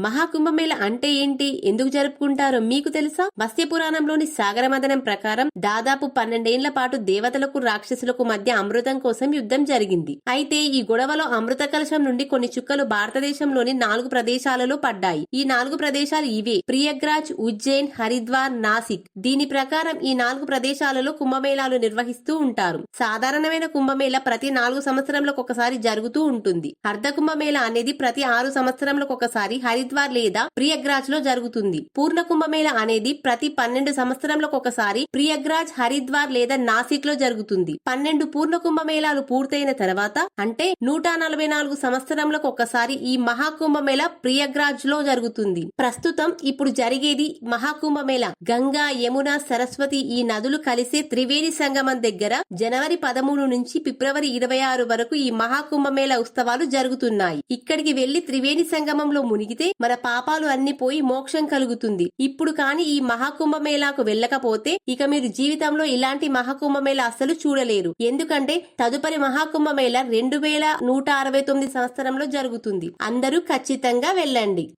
మహాకుంభమేళ అంటే ఏంటి? ఎందుకు జరుపుకుంటారో మీకు తెలుసా? మత్స్య పురాణంలోని సాగరమదనం ప్రకారం దాదాపు పన్నెండేళ్ళ పాటు దేవతలకు రాక్షసులకు మధ్య అమృతం కోసం యుద్ధం జరిగింది. అయితే ఈ గొడవలో అమృత కలశం నుండి కొన్ని చుక్కలు భారతదేశంలోని నాలుగు ప్రదేశాలలో పడ్డాయి. ఈ నాలుగు ప్రదేశాలు ఇవే. ప్రియగ్రాజ్ ఉజ్జైన్ హరిద్వార్ నాసిక్. దీని ప్రకారం ఈ నాలుగు ప్రదేశాలలో కుంభమేళాలు నిర్వహిస్తూ ఉంటారు. సాధారణమైన కుంభమేళ ప్రతి నాలుగు సంవత్సరంలకు ఒకసారి జరుగుతూ ఉంటుంది. అర్ధ కుంభమేళ అనేది ప్రతి ఆరు సంవత్సరంలకు ఒకసారి హరిద్వార్ లేదా ప్రియగ్రాజ్లో జరుగుతుంది. పూర్ణ కుంభమేళ అనేది ప్రతి పన్నెండు సంవత్సరంలకు ఒకసారి ప్రియగ్రాజ్ హరిద్వార్ లేదా నాసిక్లో జరుగుతుంది. పన్నెండు పూర్ణ కుంభమేళాలు పూర్తయిన తర్వాత అంటే నూట నలభై నాలుగు సంవత్సరములకు ఒకసారి ఈ మహాకుంభమేళ ప్రియగ్రాజ్లో జరుగుతుంది. ప్రస్తుతం ఇప్పుడు జరిగేది మహాకుంభమేళ. గంగా యమున సరస్వతి ఈ నదులు కలిసే త్రివేణి సంగమం దగ్గర జనవరి పదమూడు నుంచి ఫిబ్రవరి ఇరవై ఆరు వరకు ఈ మహాకుంభమేళ ఉత్సవాలు జరుగుతున్నాయి. ఇక్కడికి వెళ్ళి త్రివేణి సంగమంలో మునిగితే మన పాపాలు అన్ని పోయి మోక్షం కలుగుతుంది. ఇప్పుడు కాని ఈ మహాకుంభమేళాకు వెళ్ళకపోతే ఇక మీరు జీవితంలో ఇలాంటి మహాకుంభమేళ అస్సలు చూడలేరు. ఎందుకంటే తదుపరి మహాకుంభమేళ రెండు వేల నూట అరవై తొమ్మిది సంవత్సరంలో జరుగుతుంది. అందరూ ఖచ్చితంగా వెళ్ళండి.